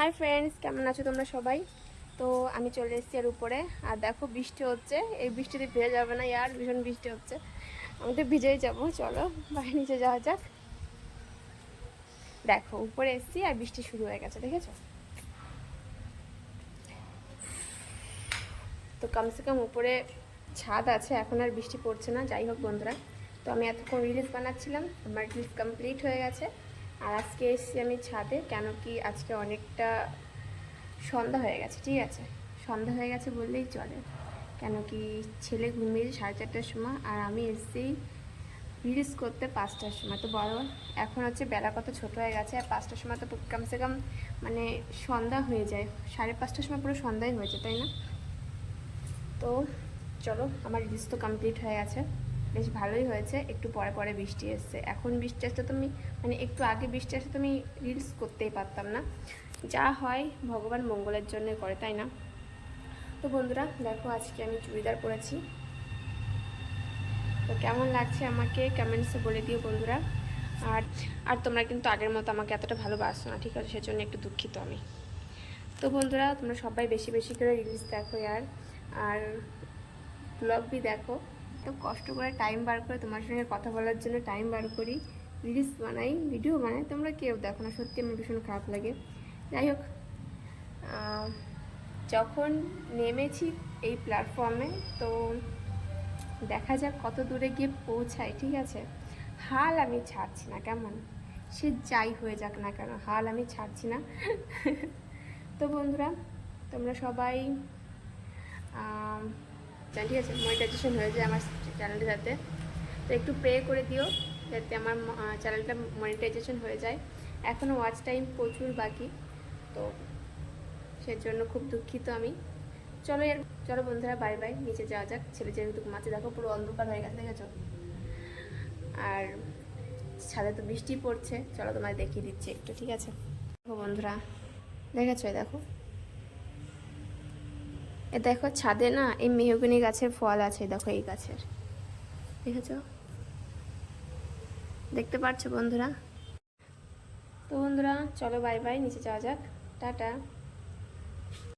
Hi friends কেমন আছো তোমরা সবাই? তো আমি চলে এসেছি এর উপরে। আর দেখো বৃষ্টি হচ্ছে। এই বৃষ্টিতে ভিজে যাবে না ইয়ার, ভীষণ বৃষ্টি হচ্ছে। আমি তো ভিজেই যাব, চলো বাইরে নিচে যাওয়া যাক। দেখো, উপরে এসেছি আর বৃষ্টি শুরু হয়ে গেছে, দেখেছ? তো কমসে কম উপরে ছাদ আছে, এখন আর বৃষ্টি পড়ছে না, যাই হোক বন্ধুরা। তো আমি এতক্ষণ রিলস বানাচ্ছিলাম, আমার রিলস কমপ্লিট হয়ে গেছে। আর আজকে এসেছি আমি ছাদে, কেন কি আজকে অনেকটা সন্ধ্যা হয়ে গেছে, ঠিক আছে? সন্ধ্যা হয়ে গেছে বললেই চলে। কেন কি ছেলে ঘুমিয়েছে সাড়ে চারটার সময় আর আমি এসেছি রিলিজ করতে পাঁচটার সময়, তো বড় এখন হচ্ছে বেলা কত ছোট হয়ে গেছে, আর পাঁচটার সময় তো কমসে কম মানে সন্ধ্যা হয়ে যায়। সাড়ে পাঁচটার সময় পুরো সন্ধ্যাই হয়েছে, তাই না? তো চলো, আমার রিলিজ তো কমপ্লিট হয়ে গেছে। বেশ ভালোই হয়েছে। একটু পরে পরে বৃষ্টি এসছে। এখন বৃষ্টি আসতে তো আমি মানে একটু আগে বৃষ্টি আসতে তো আমি রিলস করতেই পারতাম না। যা হয় ভগবান মঙ্গলের জন্য করে, তাই না? তো বন্ধুরা, দেখো আজকে আমি চুড়িদার পরেছি। তো কেমন লাগছে আমাকে কমেন্টসে বলে দিও বন্ধুরা। আর আর তোমরা কিন্তু আগের মতো আমাকে এতটা ভালোবাসো না, ঠিক আছে? সেজন্য একটু দুঃখিত আমি। তো বন্ধুরা, তোমরা সবাই বেশি বেশি করে রিলস দেখো আর আর ব্লগ বি দেখো। তো কষ্ট করে টাইম বার করে তোমার সঙ্গে কথা বলার জন্য টাইম বার করি। রিলস বানাই ভিডিও বানাই, তোমরা কেউ দেখো না, সত্যি আমার ভীষণ খারাপ লাগে। যাই হোক যখন নেমেছি এই প্ল্যাটফর্মে তো দেখা যাক কত দূরে গিয়ে পৌঁছাই, ঠিক আছে? হাল আমি ছাড়ছি না, কেমন? সে যাই হয়ে যাক না কেন, হাল আমি ছাড়ছি না। তো বন্ধুরা, তোমরা সবাই ঠিক আছে মনিটাইজেশন হয়ে যায় আমার চ্যানেলটা যাতে। তো একটু প্রে করে দিও, যাতে আমার চ্যানেলটা মনিটাইজেশন হয়ে যায়। এখনও ওয়াচ টাইম প্রচুর বাকি, তো সেজন্য খুব দুঃখিত আমি। চলো এর, চলো বন্ধুরা বাই বাই নিচে যাওয়া যাক। ছেলে যেহেতু ঘুমাচ্ছে, দেখো পুরো অন্ধকার হয়ে গেছে, দেখেছ? আর ছাদে তো বৃষ্টি পড়ছে, চলো তোমায় দেখিয়ে দিচ্ছি একটু, ঠিক আছে? বন্ধুরা, দেখেছ দেখো। এ দেখো ছাদে না, এই মেহগনি গাছের ফল আছে দেখো এই গাছের। দেখেছ? দেখতে পাচ্ছ বন্ধুরা? তো বন্ধুরা, চলো বাই বাই নিচে যাওয়া যাক। টাটা।